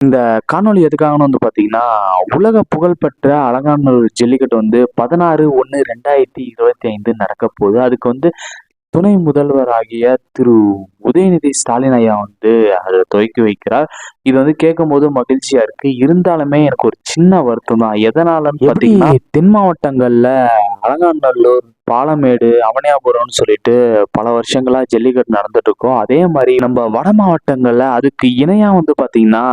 இந்த காணொளி எதுக்காகனு வந்து பார்த்தீங்கன்னா, உலக புகழ்பெற்ற அலங்காநல்லூர் ஜல்லிக்கட்டு வந்து 16/1/2025 நடக்கப் போகுது. அதுக்கு வந்து துணை முதல்வராகிய திரு உதயநிதி ஸ்டாலின் ஐயா வந்து அத துவக்கி வைக்கிறார். இது வந்து கேட்கும்போது மகிழ்ச்சியா இருக்கு. இருந்தாலுமே எனக்கு ஒரு சின்ன வருத்தம் தான். எதனாலன்னு பார்த்தீங்கன்னா, தென் மாவட்டங்கள்ல அலங்காநல்லூர், பாலமேடு, அவனியாபுரம்னு சொல்லிட்டு பல வருஷங்களா ஜல்லிக்கட்டு நடந்துட்டு இருக்கும். அதே மாரி நம்ம வட மாவட்டங்கள்ல அதுக்கு இணையா வந்து பார்த்தீங்கன்னா,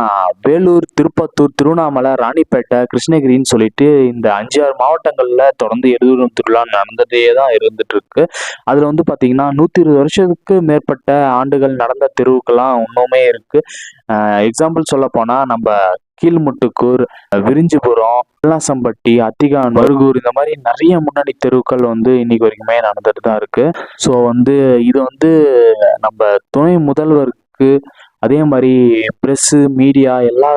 வேலூர், திருப்பத்தூர், திருவண்ணாமலை, ராணிப்பேட்டை, கிருஷ்ணகிரின்னு சொல்லிட்டு இந்த 5, 6 மாவட்டங்கள்ல தொடர்ந்து எருதுவிடும் திருவிழா நடந்துட்டே தான் இருந்துட்டு இருக்கு. அதுல வந்து பார்த்தீங்கன்னா, 120 வருஷத்துக்கு மேற்பட்ட ஆண்டுகள் நடந்த தெருவுக்கெல்லாம் இன்னுமே இருக்கு. எக்ஸாம்பிள் எக்ஸாம்பிள் போனா நம்ம கீழ்முட்டுக்கூர், விரிஞ்சிபுரம், வெள்ளாசம்பட்டி, அத்திகான், வருகூர் இந்த மாதிரி நிறைய முன்னணி தெருக்கள் வந்து இன்னைக்கு வரைக்குமே நடந்துட்டு தான் இருக்கு. ஸோ வந்து இது வந்து நம்ம துணை முதல்வருக்கு, அதே மாதிரி ப்ரெஸ்ஸு மீடியா எல்லா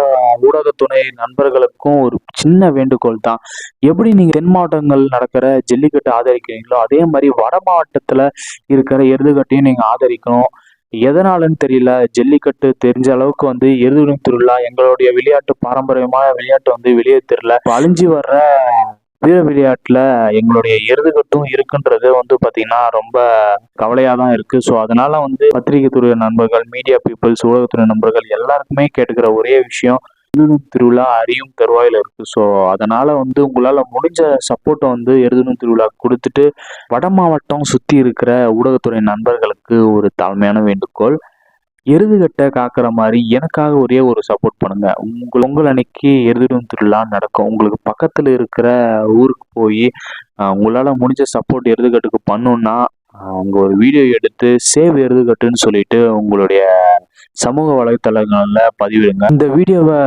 ஊடக துணை நண்பர்களுக்கும் ஒரு சின்ன வேண்டுகோள் தான். எப்படி நீங்கள் தென் மாவட்டங்கள் நடக்கிற ஜல்லிக்கட்டு ஆதரிக்கிறீங்களோ, அதே மாதிரி வட மாவட்டத்தில் இருக்கிற எருதுகட்டையும் நீங்கள் ஆதரிக்கணும். எதனாலன்னு தெரியல. ஜல்லிக்கட்டு தெரிஞ்ச அளவுக்கு வந்து எருதுவிடும் திருவிழா எங்களுடைய விளையாட்டு பாரம்பரியமான விளையாட்டு வந்து வெளியே தெரியல. இப்ப அழிஞ்சு வர்ற வீர விளையாட்டுல எங்களுடைய எருதுகட்டும் இருக்குன்றது வந்து பாத்தீங்கன்னா ரொம்ப கவலையா தான் இருக்கு. ஸோ அதனால வந்து பத்திரிகை துறை நண்பர்கள், மீடியா பீப்புள்ஸ் ஊடகத்துறை நண்பர்கள் எல்லாருக்குமே கேட்டுக்கிற ஒரே விஷயம், எழுதணும் திருவிழா அரியும் தருவாயில் இருக்கு. ஸோ அதனால வந்து உங்களால் முடிஞ்ச சப்போர்ட்டை வந்து எழுதணும் திருவிழா கொடுத்துட்டு வட மாவட்டம் சுற்றி இருக்கிற ஊடகத்துறை நண்பர்களுக்கு ஒரு தாழ்மையான வேண்டுகோள். எருதுகட்டை காக்குற மாதிரி எனக்காக ஒரே ஒரு சப்போர்ட் பண்ணுங்க. உங்கள் உங்கள் அன்னைக்கு எருதுடும் திருவிழா நடக்கும். உங்களுக்கு பக்கத்தில் இருக்கிற ஊருக்கு போய் உங்களால் முடிஞ்ச சப்போர்ட் எருதுகட்டுக்கு பண்ணணும்னா, அவங்க ஒரு வீடியோ எடுத்து சேவ் எருதுகட்டுன்னு சொல்லிட்டு உங்களுடைய சமூக வலைத்தளங்களில் பதிவிடுங்க. இந்த வீடியோவை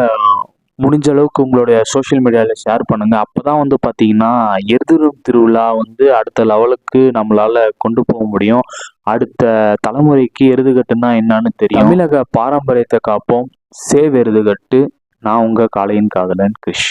முடிஞ்ச அளவுக்கு உங்களுடைய சோஷியல் மீடியாவில் ஷேர் பண்ணுங்க. அப்போதான் வந்து பார்த்தீங்கன்னா, எதிரும் திருவிழா வந்து அடுத்த லெவலுக்கு நம்மளால கொண்டு போக முடியும். அடுத்த தலைமுறைக்கு எருதுகட்டுனா என்னன்னு தெரியும். தமிழக பாரம்பரியத்தை காப்போம். சேவ் எருதுகட்டு. நான் உங்க காளையின் காதலன் கிருஷ்